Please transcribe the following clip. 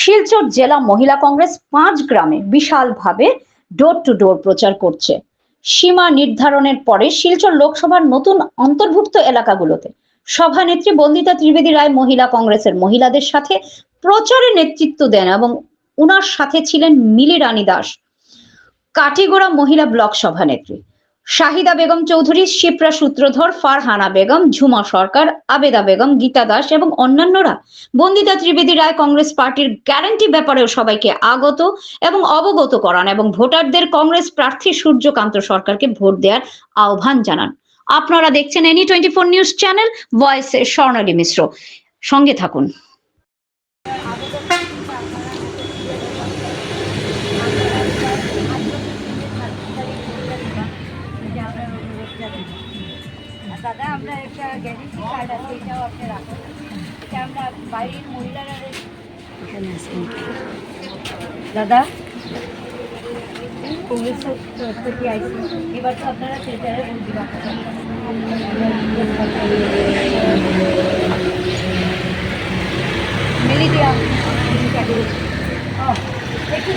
শিলচর জেলা মহিলা কংগ্রেস পাঁচ গ্রামে বিশালভাবে ডোর টু ডোর প্রচার করছে। সীমা নির্ধারণের পরে শিলচর লোকসভার নতুন অন্তর্ভুক্ত এলাকাগুলোতে সভানেত্রী বন্দিতা ত্রিবেদী রায় মহিলা কংগ্রেসের মহিলাদের সাথে প্রচারে নেতৃত্ব দেন এবং উনার সাথে ছিলেন মিলি রানী দাস কাটিগোড়া মহিলা ব্লক সভানেত্রী। শাহিদা বেগম চৌধুরী, শিপ্রা সূত্রধর, ফারহানা বেগম, ঝুমা সরকার, আবেদা বেগম, গীতা দাস এবং অন্যান্যরা। বন্দিতা ত্রিবেদী রায় কংগ্রেস পার্টির গ্যারান্টি ব্যাপারেও সবাইকে আগত এবং অবগত করান এবং ভোটারদের কংগ্রেস প্রার্থী সূর্যকান্ত সরকারকে ভোট দেওয়ার আহ্বান জানান। আপনারা দেখছেন any twenty four news channel, ভয়েসে Swarnali Mishra. সঙ্গে থাকুন। দাদা আমরা একটা গ্যারেন্টি কার্ড আছে এটাও আপনি রাখুন এটা আমরা বাড়ির মহিলারা দাদা কংগ্রেসের তরফ থেকে আইসি এবার তো আপনারা সেন্টারে ভোট দিবা মিলি দিয়া একটু